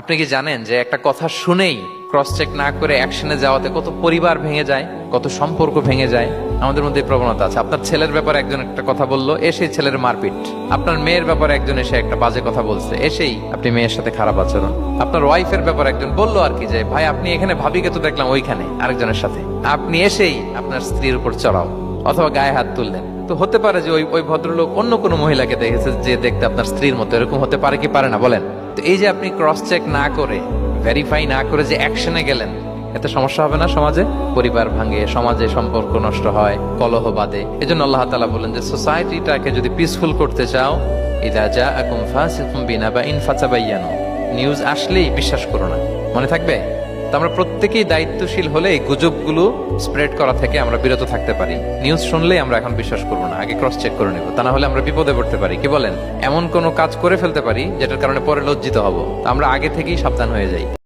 আপনি কি জানেন যে একটা কথা শুনেই ক্রস চেক না করে অ্যাকশনে যাওয়াতে কত পরিবার ভেঙে যায়, কত সম্পর্ক ভেঙে যায়? আমাদের মধ্যে প্রবণতা আছে। আপনার ছেলের ব্যাপারে একজন একটা কথা বলল এসেই ছেলের মারপিট। আপনার মেয়ের ব্যাপারে একজন এসে একটা বাজে কথা বলছে, এসেই আপনি মেয়ের সাথে খারাপ আচরণ। আপনার ওয়াইফের ব্যাপারে একজন বলল আর কি যে, ভাই, আপনি এখানে ভাবিকে তো দেখলাম ওইখানে, আরেকজনের সাথে। আপনি এসেই আপনার স্ত্রীর উপর চড়াও অথবা গায়ে হাত তুললেন। তো হতে পারে যে ওই ওই ভদ্রলোক অন্য কোনো মহিলাকে দেখেছে যে দেখতে আপনার স্ত্রীর মতো, এরকম হতে পারে কি পারে না, বলেন। তো এই যে আপনি ক্রস চেক না করে ভেরিফাই না করে যে অ্যাকশনে গেলেন, এতে সমস্যা হবে না সমাজে? পরিবার ভাঙে, সমাজে সম্পর্ক নষ্ট হয়, কলহ বাদে এই জন্য আল্লাহ তালা বলেন যে সোসাইটিটাকে যদি পিসফুল করতে চাও, ইদা যা আকুম ফাসিকুম বিনা বা ইনফাচাবাইয়ানো নিউজ আসলেই বিশ্বাস করো না। মনে থাকবে? আমরা প্রত্যেকেই দায়িত্বশীল হলে এই গুজবগুলো স্প্রেড করা থেকে আমরা বিরত থাকতে পারি। নিউজ শুনলেই আমরা এখন বিশ্বাস করব না, আগে ক্রস চেক করে নেব, তা না হলে আমরা বিপদে পড়তে পারি। কি বলেন? এমন কোনো কাজ করে ফেলতে পারি, যেটার কারণে পরে লজ্জিত হব। আমরা আগে থেকেই সাবধান হয়ে যাই।